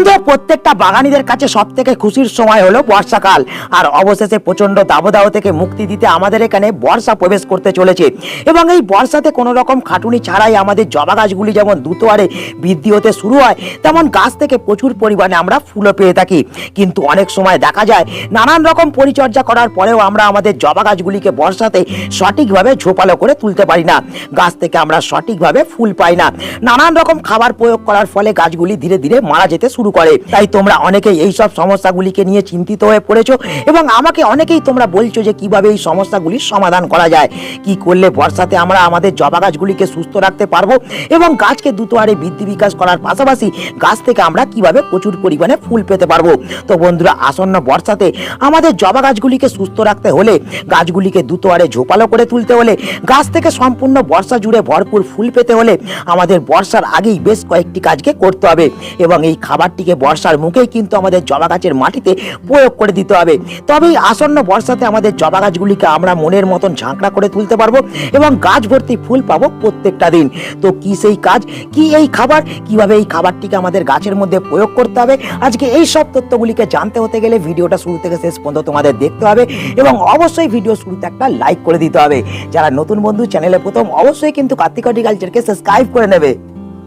বন্ধুরা, প্রত্যেকটা বাগানীদের কাছে সব থেকে খুশির সময় হলো বর্ষাকাল। আর অবশেষে প্রচণ্ড দাবদাহ থেকে মুক্তি দিতে আমাদের এখানে বর্ষা প্রবেশ করতে চলেছে। এবং এই বর্ষাতে কোনো রকম খাটুনি ছাড়াই আমাদের জবা গাছগুলি যেমন দ্রুত হারে বৃদ্ধি হতে শুরু হয়, তেমন গাছ থেকে প্রচুর পরিমাণে আমরা ফুলও পেয়ে থাকি। কিন্তু অনেক সময় দেখা যায়, নানান রকম পরিচর্যা করার পরেও আমরা আমাদের জবা গাছগুলিকে বর্ষাতে সঠিকভাবে ঝোপালো করে তুলতে পারি না। গাছ থেকে আমরা সঠিকভাবে ফুল পাই না। নানান রকম খাবার প্রয়োগ করার ফলে গাছগুলি ধীরে ধীরে মারা যেতে শুরু করে। তাই তোমরা অনেকেই এই সব সমস্যাগুলিকে নিয়ে চিন্তিত হয়ে পড়েছো এবং আমাকে অনেকেই তোমরা বলছো যে কীভাবে এই সমস্যাগুলির সমাধান করা যায়। কি করলে বর্ষাতে আমরা আমাদের জবা গাছগুলিকে সুস্থ রাখতে পারব এবং গাছকে দ্রুত হারে বৃদ্ধি বিকাশ করার পাশাপাশি গাছ থেকে আমরা কীভাবে প্রচুর পরিমাণে ফুল পেতে পারব। তো বন্ধুরা, আসন্ন বর্ষাতে আমাদের জবা গাছগুলিকে সুস্থ রাখতে হলে, গাছগুলিকে দ্রুত হারে ঝোপালো করে তুলতে হলে, গাছ থেকে সম্পূর্ণ বর্ষা জুড়ে ভরপুর ফুল পেতে হলে আমাদের বর্ষার আগেই বেশ কয়েকটি কাজকে করতে হবে এবং এই খাবারটিকে বর্ষার মুখেই কিন্তু আমাদের জবা গাছের মাটিতে প্রয়োগ করে দিতে হবে। তবেই আসন্ন বর্ষাতে আমাদের জবা গাছগুলিকে আমরা মনের মতন ঝাঁকড়া করে তুলতে পারব এবং গাছ ভর্তি ফুল পাবো প্রত্যেকটা দিন। তো কি সেই কাজ? কি এই খাবার? কীভাবে এই খাবারটিকে আমাদের গাছের মধ্যে প্রয়োগ করতে হবে? আজকে এই সব তথ্যগুলিকে জানতে হতে গেলে ভিডিওটা শুরু থেকে শেষ পর্যন্ত তোমাদের দেখতে হবে এবং অবশ্যই ভিডিও শুরুতে একটা লাইক করে দিতে হবে। যারা নতুন বন্ধু, চ্যানেলে প্রথম, অবশ্যই কিন্তু কার্তিক হর্টিকালচারকে সাবস্ক্রাইব করে নেবে।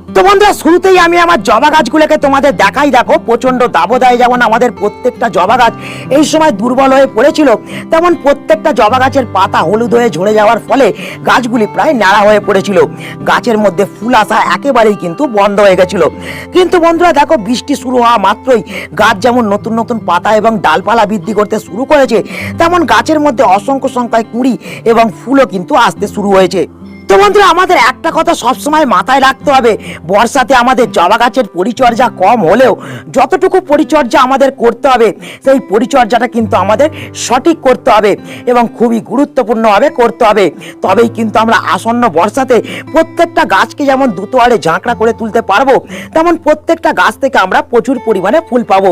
তো বন্ধুরা, শুরুতেই আমি আমার জবা গাছগুলোকে তোমাদের দেখাই। দেখো প্রচণ্ড দাবদায় যেমন আমাদের প্রত্যেকটা জবা গাছ এই সময় দুর্বল হয়ে পড়েছিল, তেমন প্রত্যেকটা জবা গাছের পাতা হলুদ হয়ে ঝরে যাওয়ার ফলে গাছগুলি প্রায় নাড়া হয়ে পড়েছিল। গাছের মধ্যে ফুল আসা একেবারেই কিন্তু বন্ধ হয়ে গেছিল। কিন্তু বন্ধুরা, দেখো, বৃষ্টি শুরু হওয়া মাত্রই গাছ যেমন নতুন নতুন পাতা এবং ডালপালা বৃদ্ধি করতে শুরু করেছে, তেমন গাছের মধ্যে অসংখ্য সংখ্যায় কুড়ি এবং ফুলও কিন্তু আসতে শুরু হয়েছে। তো বন্ধুরা, আমাদের একটা কথা সবসময় মাথায় রাখতে হবে। বর্ষাতে আমাদের জবা গাছের পরিচর্যা কম হলেও যতটুকু পরিচর্যা আমাদের করতে হবে, সেই পরিচর্যাটা কিন্তু আমাদের সঠিক করতে হবে এবং খুবই গুরুত্বপূর্ণভাবে করতে হবে। তবেই কিন্তু আমরা আসন্ন বর্ষাতে প্রত্যেকটা গাছকে যেমন দ্রুত হারে ঝাঁকড়া করে তুলতে পারব, তেমন প্রত্যেকটা গাছ থেকে আমরা প্রচুর পরিমাণে ফুল পাবো।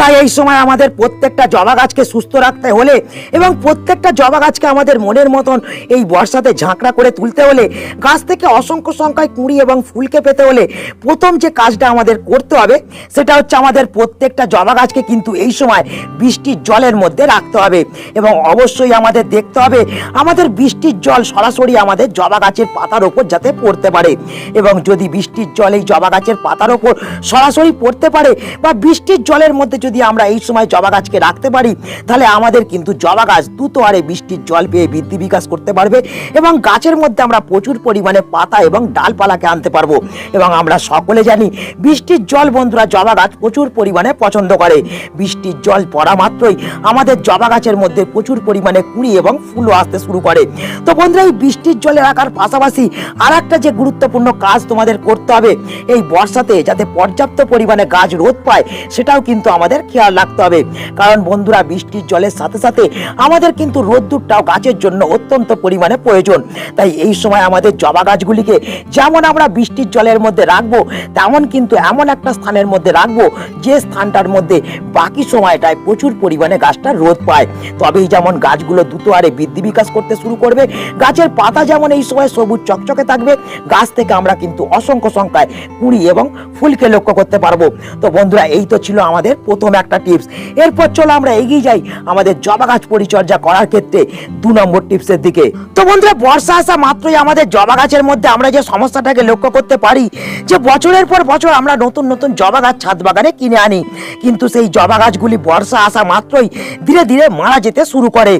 তাই এই সময় আমাদের প্রত্যেকটা জবা গাছকে সুস্থ রাখতে হলে এবং প্রত্যেকটা জবা গাছকে আমাদের মনের মতন এই বর্ষাতে ঝাঁকড়া করে তুলতে হলে, গাছ থেকে অসংখ্য সংখ্যায় কুঁড়ি এবং ফুলকে পেতে হলে প্রথম যে কাজটা আমাদের করতে হবে, সেটা হচ্ছে আমাদের প্রত্যেকটা জবা গাছকে কিন্তু এই সময় বৃষ্টির জলের মধ্যে রাখতে হবে এবং অবশ্যই আমাদের দেখতে হবে, আমাদের বৃষ্টির জল সরাসরি আমাদের জবা গাছের পাতার ওপর যাতে পড়তে পারে এবং যদি বৃষ্টির জল এই জবা গাছের পাতার ওপর সরাসরি পড়তে পারে বা বৃষ্টির জলের মধ্যে যদি আমরা এই সময় জবা গাছকে রাখতে পারি, তাহলে আমাদের কিন্তু জবা গাছ দ্রুত হারে বৃষ্টির জল পেয়ে বৃদ্ধি বিকাশ করতে পারবে এবং গাছের মধ্যে আমরা প্রচুর পরিমাণে পাতা এবং ডালপালাকে আনতে পারব। এবং আমরা সকলে জানি, বৃষ্টির জল বন্ধুরা জবা গাছ প্রচুর পরিমাণে পছন্দ করে। বৃষ্টির জল পড়া মাত্রই আমাদের জবা গাছের মধ্যে প্রচুর পরিমাণে কুড়ি এবং ফুলও আসতে শুরু করে। তো বন্ধুরা, এই বৃষ্টির জলে রাখার পাশাপাশি আর একটা যে গুরুত্বপূর্ণ কাজ তোমাদের করতে হবে, এই বর্ষাতে যাতে পর্যাপ্ত পরিমাণে গাছ রোদ পায়, সেটাও কিন্তু আমাদের খেয়াল রাখতে হবে। কারণ বন্ধুরা, বৃষ্টির জলের সাথে সাথে আমাদের কিন্তু রোদ্দুরটাও গাছের জন্য অত্যন্ত পরিমাণে প্রয়োজন। তাই এই সময় আমাদের জবা গাছগুলিকে যেমন আমরা বৃষ্টির জলের মধ্যে রাখব, তেমন কিন্তু এমন একটা স্থানের মধ্যে রাখব, যে স্থানটার মধ্যে বাকি সময়টায় প্রচুর পরিমাণে গাছটা রোদ পায়। তবেই যেমন গাছগুলো দ্রুত আরে বৃদ্ধি বিকাশ করতে শুরু করবে, গাছের পাতা যেমন এই সময় সবুজ চকচকে থাকবে, গাছ থেকে আমরা কিন্তু অসংখ্য সংখ্যায় কুড়ি এবং ফুলকে লক্ষ্য করতে পারব। তো বন্ধুরা, এই তো ছিল আমাদের প্রথম একটা টিপস এরপর চলো আমরা এগিয়ে যাই আমাদের জবা গাছ পরিচর্যা করার ক্ষেত্রে দু নম্বর টিপসের দিকে। তো বন্ধুরা, বর্ষা আসা মাত্রই আমাদের জবা গাছের মধ্যে আমরা যে সমস্যাটাকে লক্ষ্য করতে পারি, যে বছরের পর বছর আমরা নতুন নতুন জবা গাছ ছাদ বাগানে কিনে আনি। কিন্তু সেই জবা গাছগুলি বর্ষা আসা মাত্রই ধীরে ধীরে মারা যেতে শুরু করে।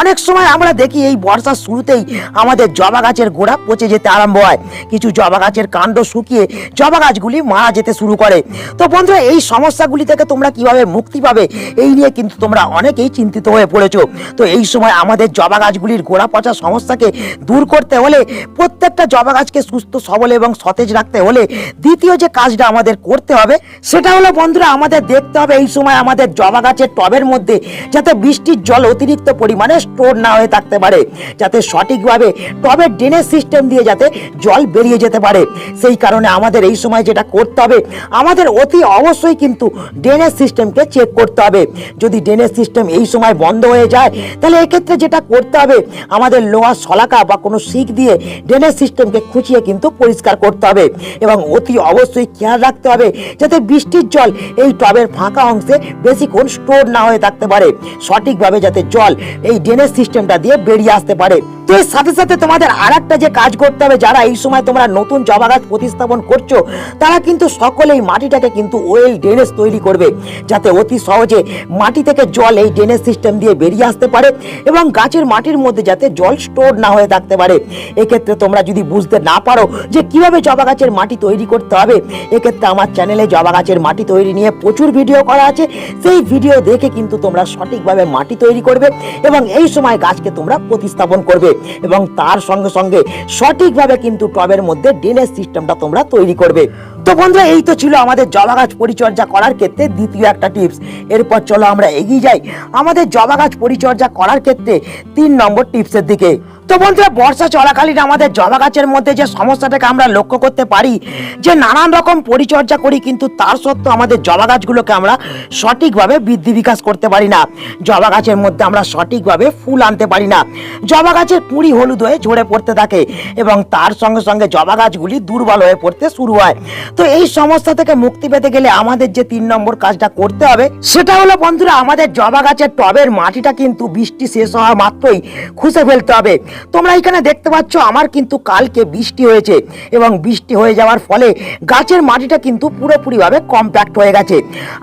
অনেক সময় আমরা দেখি এই বর্ষার শুরুতেই আমাদের জবা গাছের গোড়া পচে যেতে আরম্ভ হয়। কিছু জবা গাছের কাণ্ড শুকিয়ে জবা গাছগুলি মারা যেতে শুরু করে। তো বন্ধুরা, এই সমস্যাগুলি থেকে তোমরা কীভাবে মুক্তি পাবে, এই নিয়ে কিন্তু তোমরা অনেকেই চিন্তিত হয়ে পড়েছো। তো এই সময় আমাদের জবা গাছগুলির গোড়া পচা সমস্যাকে দূর করতে হলে, প্রত্যেকটা জবা গাছকে সুস্থ, সবল এবং সতেজ রাখতে হলে দ্বিতীয় যে কাজটা আমাদের করতে হবে, সেটা হলো বন্ধুরা আমাদের দেখতে হবে এই সময় আমাদের জবা গাছের টবের মধ্যে যাতে বৃষ্টির জল অতিরিক্ত পরিমাণে স্টোর না হয়ে থাকতে পারে, যাতে সঠিকভাবে টবের ড্রেনেজ সিস্টেম দিয়ে যাতে জল বেরিয়ে যেতে পারে। সেই কারণে আমাদের এই সময় যেটা করতে হবে, আমাদের অতি অবশ্যই কিন্তু ড্রেনেজ সিস্টেম সিস্টেমকে চেক করতে হবে। যদি ড্রেনেজ সিস্টেম এই সময় বন্ধ হয়ে যায়, তাহলে এক্ষেত্রে যেটা করতে হবে, আমাদের লোহার শলাকা বা কোনো শিক দিয়ে ড্রেনেজ সিস্টেমকে খুঁচিয়ে কিন্তু পরিষ্কার করতে হবে এবং অতি অবশ্যই খেয়াল রাখতে হবে যাতে বৃষ্টির জল এই টবের ফাঁকা অংশে বেশিক্ষণ স্টোর না হয়ে থাকতে পারে। সঠিকভাবে যাতে জল এই ড্রেনেজ সিস্টেমটা দিয়ে বেরিয়ে আসতে পারে। তো এর সাথে সাথে তোমাদের আর একটা যে কাজ করতে হবে, যারা এই সময় তোমরা নতুন জবা গাছ প্রতিস্থাপন করছ, তারা কিন্তু সকলেই মাটিটাকে কিন্তু ওয়েল ড্রেনেজ তৈরি করবে। যাতে অতি সহজে মাটি থেকে জল এই ড্রেনেজ সিস্টেম দিয়ে বেরিয়ে আসতে পারে এবং গাছের মাটির মধ্যে যাতে জল স্টোর না হয়ে থাকতে পারে। এক্ষেত্রে তোমরা যদি বুঝতে না পারো যে কীভাবে জবা গাছের মাটি তৈরি করতে হবে, এক্ষেত্রে আমার চ্যানেলে জবা গাছের মাটি তৈরি নিয়ে প্রচুর ভিডিও করা আছে। সেই ভিডিও দেখে কিন্তু তোমরা সঠিকভাবে মাটি তৈরি করবে এবং এই সময় গাছকে তোমরা প্রতিস্থাপন করবে এবং তার সঙ্গে সঙ্গে সঠিকভাবে কিন্তু টবের মধ্যে ড্রেনেজ সিস্টেমটা তোমরা তৈরি করবে। তো বন্ধুরা এই তো ছিল আমাদের জবা গাছ পরিচর্যা করার ক্ষেত্রে দ্বিতীয় একটা টিপস। এরপর চলো আমরা এগিয়ে যাই। আমাদের জবা গাছ পরিচর্যা করার ক্ষেত্রে তিন নম্বর টিপসের দিকে। তো বন্ধুরা, বর্ষা চলাকালীন আমাদের জবা গাছের মধ্যে যে সমস্যাটাকে আমরা লক্ষ্য করতে পারি, যে নানান রকম পরিচর্যা করি, কিন্তু তার সত্ত্বেও আমাদের জবা গাছগুলোকে আমরা সঠিকভাবে বৃদ্ধি বিকাশ করতে পারি না। জবা গাছের মধ্যে আমরা সঠিকভাবে ফুল আনতে পারি না। জবা গাছের কুড়ি হলুদ হয়ে ঝরে পড়তে থাকে এবং তার সঙ্গে সঙ্গে জবা গাছগুলি দুর্বল হয়ে পড়তে শুরু হয়। তো এই সমস্যা থেকে মুক্তি পেতে গেলে আমাদের যে তিন নম্বর কাজটা করতে হবে, সেটা হলো বন্ধুরা, আমাদের জবা গাছের টবের মাটিটা কিন্তু বৃষ্টি শেষ হওয়া মাত্রই খুঁজে ফেলতে হবে। তোমরা এখানে দেখতে পাচ্ছ, আমার কিন্তু কালকে বৃষ্টি হয়েছে এবং বৃষ্টি হয়ে যাওয়ার ফলে গাছের মাটিটা কিন্তু পুরোপুরিভাবে কম্প্যাক্ট হয়ে গেছে।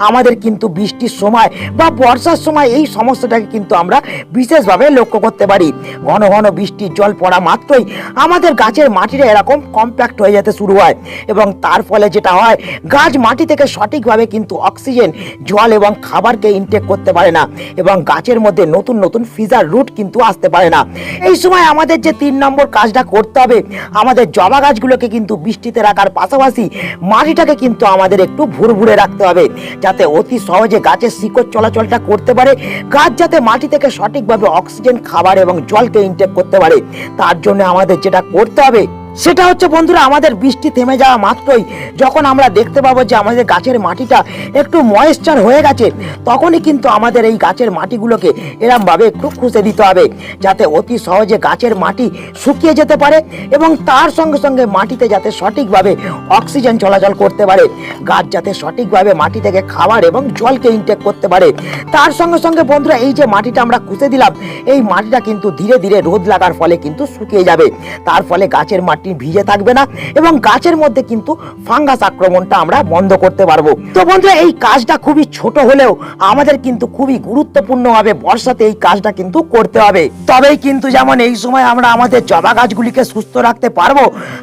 আমাদের কিন্তু বৃষ্টির সময় বা বর্ষার সময় এই সমস্যাটাকে কিন্তু আমরা বিশেষভাবে লক্ষ্য করতে পারি। ঘন ঘন বৃষ্টির জল পড়া মাত্রই আমাদের গাছের মাটিটা এরকম কম্প্যাক্ট হয়ে যেতে শুরু হয় এবং তার ফলে যেটা হয়, গাছ মাটি থেকে সঠিকভাবে কিন্তু অক্সিজেন জল এবং খাবারকে ইনটেক করতে পারে না এবং গাছের মধ্যে নতুন নতুন ফিজার রুট কিন্তু আসতে পারে না। এই সময় আমাদের যে তিন নম্বর কাজটা করতে হবে, আমাদের জবা গাছগুলোকে কিন্তু বৃষ্টিতে রাখার পাশাপাশি মাটিটাকে কিন্তু আমাদের একটু ভুরভুরে রাখতে হবে, যাতে অতি সহজে গাছের শিকড় চলাচলটা করতে পারে, গাছ যাতে মাটি থেকে সঠিকভাবে অক্সিজেন, খাবার এবং জলকে ইনটেক করতে পারে। তার জন্য আমাদের যেটা করতে হবে সেটা হচ্ছে বন্ধুরা, আমাদের বৃষ্টি থেমে যাওয়া মাত্রই যখন আমরা দেখতে পাবো যে আমাদের গাছের মাটিটা একটু ময়েশ্চার হয়ে গেছে, তখনই কিন্তু আমাদের এই গাছের মাটিগুলোকে এরমভাবে একটু খুঁজে দিতে হবে, যাতে অতি সহজে গাছের মাটি শুকিয়ে যেতে পারে এবং তার সঙ্গে সঙ্গে মাটিতে যাতে সঠিকভাবে অক্সিজেন চলাচল করতে পারে, গাছ যাতে সঠিকভাবে মাটি থেকে খাবার এবং জলকে ইনটেক করতে পারে। তার সঙ্গে সঙ্গে বন্ধুরা, এই যে মাটিটা আমরা খুঁজে দিলাম, এই মাটিটা কিন্তু ধীরে ধীরে রোদ লাগার ফলে কিন্তু শুকিয়ে যাবে, তার ফলে গাছের মাটি ভিজে থাকবে না এবং গাছের মধ্যে কিন্তু ফাঙ্গাস আক্রমণটা আমরা বন্ধ করতে পারব। তো বন্ধুরা, এই কাজটা খুবই ছোট হলেও আমাদের কিন্তু খুবই গুরুত্বপূর্ণ হবে বর্ষাতে এই কাজটা কিন্তু করতে হবে। তবেই কিন্তু যেমন এই সময় আমরা আমাদের জবা গাছগুলিকে সুস্থ রাখতে পারব,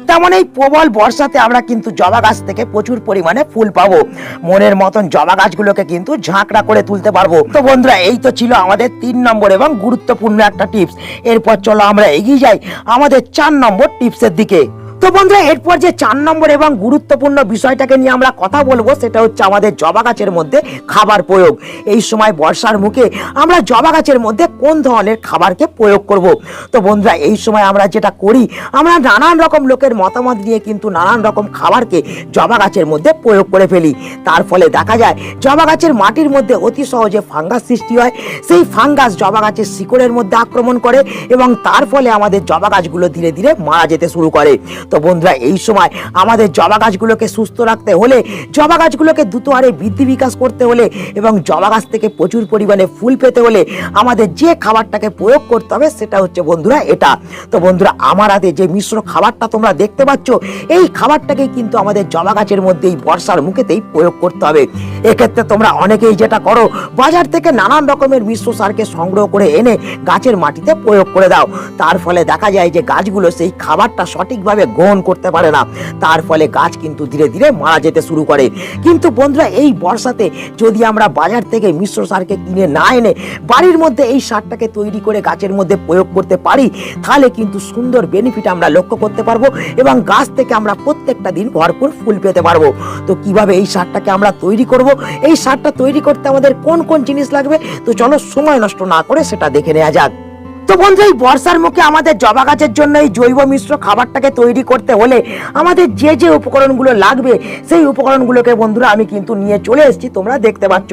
তেমন এই প্রবল বর্ষাতে আমরা কিন্তু জবা গাছ থেকে প্রচুর পরিমাণে ফুল পাবো। মনের মতন জবা গাছগুলোকে কিন্তু ঝাঁকড়া করে তুলতে পারব। তো বন্ধুরা, এই তো ছিল আমাদের তিন নম্বর এবং গুরুত্বপূর্ণ একটা টিপস। এরপর চলো আমরা এগিয়ে যাই আমাদের চার নম্বর টিপসের দিকে। থেকে তো বন্ধুরা এরপর যে চার নম্বর এবং গুরুত্বপূর্ণ বিষয়টাকে নিয়ে আমরা কথা বলব, সেটা হচ্ছে আমাদের জবা গাছের মধ্যে খাবার প্রয়োগ। এই সময় বর্ষার মুখে আমরা জবা গাছের মধ্যে কোন ধরনের খাবারকে প্রয়োগ করব? তো বন্ধুরা, এই সময় আমরা যেটা করি, আমরা নানান রকম লোকের মতামত নিয়ে কিন্তু নানান রকম খাবারকে জবা গাছের মধ্যে প্রয়োগ করে ফেলি। তার ফলে দেখা যায়, জবা গাছের মাটির মধ্যে অতি সহজে ফাঙ্গাস সৃষ্টি হয়। সেই ফাঙ্গাস জবা গাছের শিকড়ের মধ্যে আক্রমণ করে এবং তার ফলে আমাদের জবা গাছগুলো ধীরে ধীরে মারা যেতে শুরু করে। তো বন্ধুরা, এই সময় আমাদের জবা গাছগুলোকে সুস্থ রাখতে হলে, জবা গাছগুলোকে দ্রুত হারে বৃদ্ধি বিকাশ করতে হলে এবং জবা গাছ থেকে প্রচুর পরিমাণে ফুল পেতে হলে আমাদের যে খাবারটাকে প্রয়োগ করতে হবে সেটা হচ্ছে বন্ধুরা এটা। তো বন্ধুরা, আমার হাতে যে মিশ্র খাবারটা তোমরা দেখতে পাচ্ছ, এই খাবারটাকে কিন্তু আমাদের জবা গাছের মধ্যে এই বর্ষার মুখেতেই প্রয়োগ করতে হবে। এক্ষেত্রে তোমরা অনেকেই যেটা করো, বাজার থেকে নানান রকমের মিশ্র সারকে সংগ্রহ করে এনে গাছের মাটিতে প্রয়োগ করে দাও। তার ফলে দেখা যায় যে গাছগুলো সেই খাবারটা সঠিকভাবে গ্রহণ করতে পারে না। তার ফলে গাছ কিন্তু ধীরে ধীরে মারা যেতে শুরু করে। কিন্তু বন্ধুরা, এই বর্ষাতে যদি আমরা বাজার থেকে মিশ্র সারকে কিনে না এনে বাড়ির মধ্যে এই সারটাকে তৈরি করে গাছের মধ্যে প্রয়োগ করতে পারি, তাহলে কিন্তু সুন্দর বেনিফিট আমরা লক্ষ্য করতে পারব এবং গাছ থেকে আমরা প্রত্যেকটা দিন ভরপুর ফুল পেতে পারব। তো কীভাবে এই সারটাকে আমরা তৈরি করব? এই সারটা তৈরি করতে আমাদের কোন কোন জিনিস লাগবে? তো চলো সময় নষ্ট না করে সেটা দেখে নেওয়া যাক। তো বন্ধু, এই বর্ষার মুখে আমাদের জবা গাছের জন্য এই জৈব মিশ্র খাবারটাকে তৈরি করতে হলে আমাদের যে যে উপকরণগুলো লাগবে, সেই উপকরণগুলোকে বন্ধুরা আমি কিন্তু নিয়ে চলে এসেছি, তোমরা দেখতে পাচ্ছ।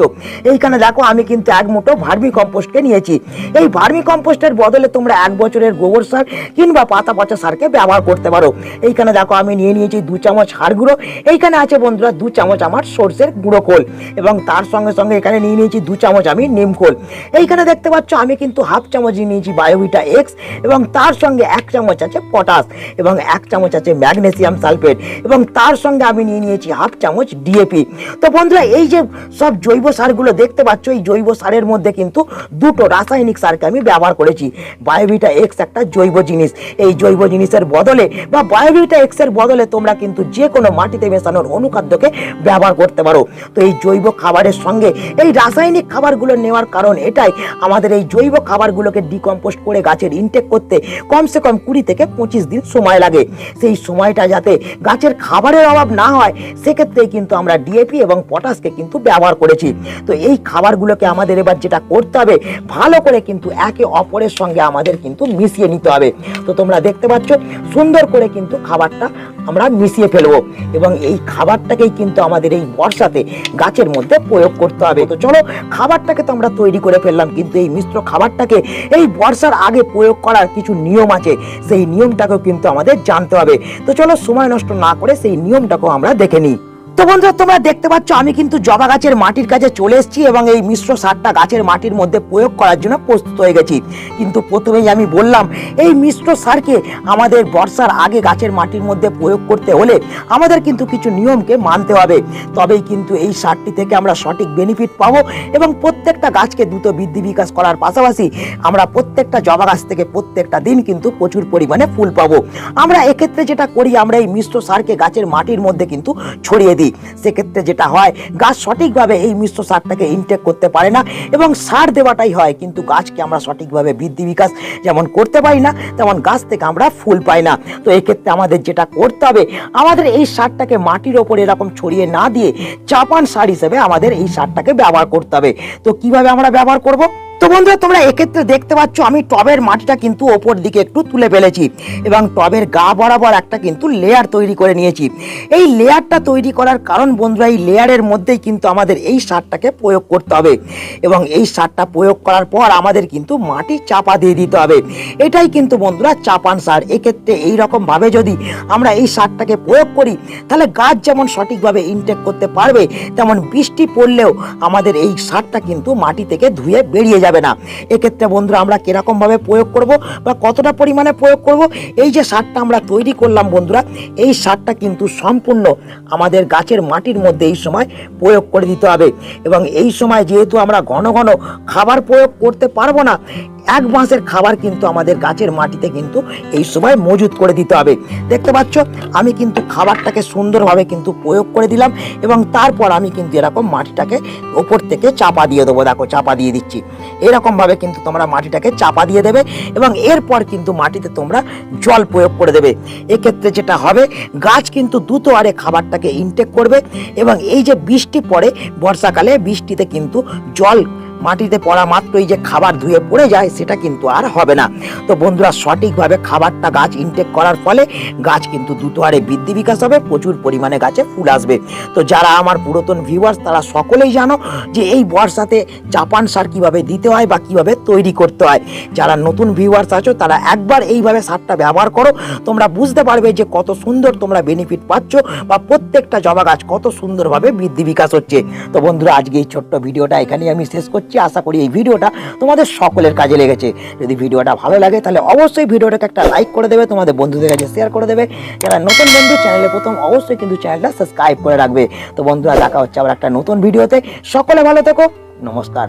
এইখানে দেখো, আমি কিন্তু এক মুঠো ভার্মি কম্পোস্টকে নিয়েছি। এই ভার্মি কম্পোস্টের বদলে তোমরা এক বছরের গোবর সার কিংবা পাতা পচা সারকে ব্যবহার করতে পারো। এইখানে দেখো, আমি নিয়ে নিয়েছি দু চামচ হাড় গুঁড়ো। এইখানে আছে বন্ধুরা, দু চামচ আমার সর্ষের গুঁড়ো খোল এবং তার সঙ্গে সঙ্গে এখানে নিয়ে নিয়েছি দু চামচ আমি নিম খোল। এইখানে দেখতে পাচ্ছ, আমি কিন্তু হাফ চামচ নিয়েছি বায়োভিটা এক্স এবং তার সঙ্গে এক চামচ আছে পটাশ এবং এক চামচ আছে ম্যাগনেসিয়াম সালফেট এবং তার সঙ্গে আমি নিয়ে নিয়েছি হাফ চামচ ডিএপি তো বন্ধুরা, এই যে সব জৈব সারগুলো দেখতে পাচ্ছ, এই জৈব সারের মধ্যে কিন্তু দুটো রাসায়নিক সারকে আমি ব্যবহার করেছি। বায়োভিটা এক্স একটা জৈব জিনিস। এই জৈব জিনিসের বদলে বা বায়োভিটা এক্সের বদলে তোমরা কিন্তু যে কোনো মাটিতে মেশানোর অনুখাদ্যকে ব্যবহার করতে পারো। তো এই জৈব খাবারের সঙ্গে এই রাসায়নিক খাবারগুলো নেওয়ার কারণ এটাই। আমাদের এই জৈব খাবারগুলোকে ডিকম্পোস্ট করে গাছের ইনটেক করতে কমসে কম কুড়ি থেকে পঁচিশ দিন সময় লাগে। সেই সময়টা যাতে গাছের খাবারের অভাব না হয়, সেক্ষেত্রেই কিন্তু আমরা ডিএপি এবং পটাশকে কিন্তু ব্যবহার করেছি। তো এই খাবারগুলোকে আমাদের এবার যেটা করতে হবে, ভালো করে কিন্তু একে অপরের সঙ্গে আমাদের কিন্তু মিশিয়ে নিতে হবে। তো তোমরা দেখতে পাচ্ছ, সুন্দর করে কিন্তু খাবারটা আমরা মিশিয়ে ফেলব এবং এই খাবারটাকেই কিন্তু আমাদের এই বর্ষাতে গাছের মধ্যে প্রয়োগ করতে হবে। তো চলো, খাবারটাকে তো আমরা তৈরি করে ফেললাম, কিন্তু এই মিশ্র খাবারটাকে এই বর্ষার আগে প্রয়োগ করার কিছু নিয়ম আছে। সেই নিয়মটাকেও কিন্তু আমাদের জানতে হবে। তো চলো সময় নষ্ট না করে সেই নিয়মটাকেও আমরা দেখে নিই। তো বন্ধুরা তোমরা দেখতে পাচ্ছ, আমি কিন্তু জবা গাছের মাটির কাছে চলে এসেছি এবং এই মিশ্র সারটা গাছের মাটির মধ্যে প্রয়োগ করার জন্য প্রস্তুত হয়ে গেছি। কিন্তু প্রথমেই আমি বললাম, এই মিশ্র সারকে আমাদের বর্ষার আগে গাছের মাটির মধ্যে প্রয়োগ করতে হলে আমাদের কিন্তু কিছু নিয়মকে মানতে হবে। তবেই কিন্তু এই সারটি থেকে আমরা সঠিক বেনিফিট পাবো এবং প্রত্যেকটা গাছকে দ্রুত বৃদ্ধি বিকাশ করার পাশাপাশি আমরা প্রত্যেকটা জবা গাছ থেকে প্রত্যেকটা দিন কিন্তু প্রচুর পরিমাণে ফুল পাবো। আমরা এক্ষেত্রে যেটা করি, আমরা এই মিশ্র সারকে গাছের মাটির মধ্যে কিন্তু ছড়িয়ে দিই। সেক্ষেত্রে যেটা হয়, গাছ সঠিকভাবে এই মিশ্র সারটাকে ইনটেক করতে পারে না এবং সার দেওয়াটাই হয়, কিন্তু গাছকে আমরা সঠিকভাবে বৃদ্ধি বিকাশ যেমন করতে পারি না, তেমন গাছ থেকে আমরা ফুল পাই না। তো এক্ষেত্রে আমাদের যেটা করতে হবে, আমাদের এই সারটাকে মাটির ওপর এরকম ছড়িয়ে না দিয়ে চাপান সার হিসেবে আমাদের এই সারটাকে ব্যবহার করতে হবে। তো কীভাবে আমরা ব্যবহার করব? তো বন্ধুরা, তোমরা এক্ষেত্রে দেখতে পাচ্ছ, আমি টবের মাটিটা কিন্তু ওপর দিকে একটু তুলে ফেলেছি এবং টবের গা বরাবর একটা কিন্তু লেয়ার তৈরি করে নিয়েছি। এই লেয়ারটা তৈরি করার কারণ বন্ধুরা, এই লেয়ারের মধ্যেই কিন্তু আমাদের এই সারটাকে প্রয়োগ করতে হবে এবং এই সারটা প্রয়োগ করার পর আমাদের কিন্তু মাটি চাপা দিয়ে দিতে হবে। এটাই কিন্তু বন্ধুরা চাপান সার। এক্ষেত্রে এই রকম ভাবে যদি আমরা এই সারটাকে প্রয়োগ করি, তাহলে গাছ যেমন সঠিকভাবে ইনটেক করতে পারবে, তেমন বৃষ্টি পড়লেও আমাদের এই সারটা কিন্তু মাটি থেকে ধুয়ে বেরিয়ে যাবে। না। এক্ষেত্রে বন্ধুরা, আমরা কীরকমভাবে প্রয়োগ করব বা কতটা পরিমাণে প্রয়োগ করব, এই যে সারটা আমরা তৈরি করলাম বন্ধুরা, এই সারটা কিন্তু সম্পূর্ণ আমাদের গাছের মাটির মধ্যে এই সময় প্রয়োগ করে দিতে হবে। এবং এই সময় যেহেতু আমরা ঘন ঘন খাবার প্রয়োগ করতে পারব না এক মাসের খাবার কিন্তু আমাদের গাছের মাটিতে কিন্তু এই সময় মজুত করে দিতে হবে। দেখতে পাচ্ছ? আমি কিন্তু খাবারটাকে সুন্দরভাবে কিন্তু প্রয়োগ করে দিলাম এবং তারপর আমি কিন্তু এরকম মাটিটাকে ওপর থেকে চাপা দিয়ে দেবো। দেখো, চাপা দিয়ে দিচ্ছি। এরকমভাবে কিন্তু তোমরা মাটিটাকে চাপা দিয়ে দেবে এবং এরপর কিন্তু মাটিতে তোমরা জল প্রয়োগ করে দেবে। এক্ষেত্রে যেটা হবে, গাছ কিন্তু দ্রুত আরে খাবারটাকে ইনটেক করবে এবং এই যে বৃষ্টি পড়ে, বর্ষাকালে বৃষ্টিতে কিন্তু জল মাটিতে পড়া মাত্রই যে খাবার ধুয়ে পড়ে যায়, সেটা কিন্তু আর হবে না। তো বন্ধুরা, সঠিকভাবে খাবারটা গাছ ইনটেক করার ফলে গাছ কিন্তু দ্রুত হারে বৃদ্ধি বিকাশ হবে, প্রচুর পরিমাণে গাছে ফুল আসবে। তো যারা আমার পুরাতন ভিউয়ার্স তারা সকলেই জানো যে এই বর্ষাতে জাপান সার কীভাবে দিতে হয় বা কীভাবে তৈরি করতে হয়। যারা নতুন ভিউয়ার্স আছো, তারা একবার এইভাবে সারটা ব্যবহার করো। তোমরা বুঝতে পারবে যে কত সুন্দর তোমরা বেনিফিট পাচ্ছ বা প্রত্যেকটা জবা গাছ কত সুন্দরভাবে বৃদ্ধি বিকাশ হচ্ছে। তো বন্ধুরা, আজকে এই ছোট্ট ভিডিওটা এখানেই আমি শেষ করছি, আশা করি এই ভিডিওটা তোমাদের সকলের কাজে লেগেছে। যদি ভিডিওটা ভালো লাগে, তাহলে অবশ্যই ভিডিওটাকে একটা লাইক করে দেবে, তোমাদের বন্ধুদের কাছে শেয়ার করে দেবে। যারা নতুন বন্ধু চ্যানেলে প্রথম, অবশ্যই কিন্তু চ্যানেলটা সাবস্ক্রাইব করে রাখবে। তো বন্ধুরা, দেখা হচ্ছে আবার একটা নতুন ভিডিওতে। সকলে ভালো থেকো, নমস্কার।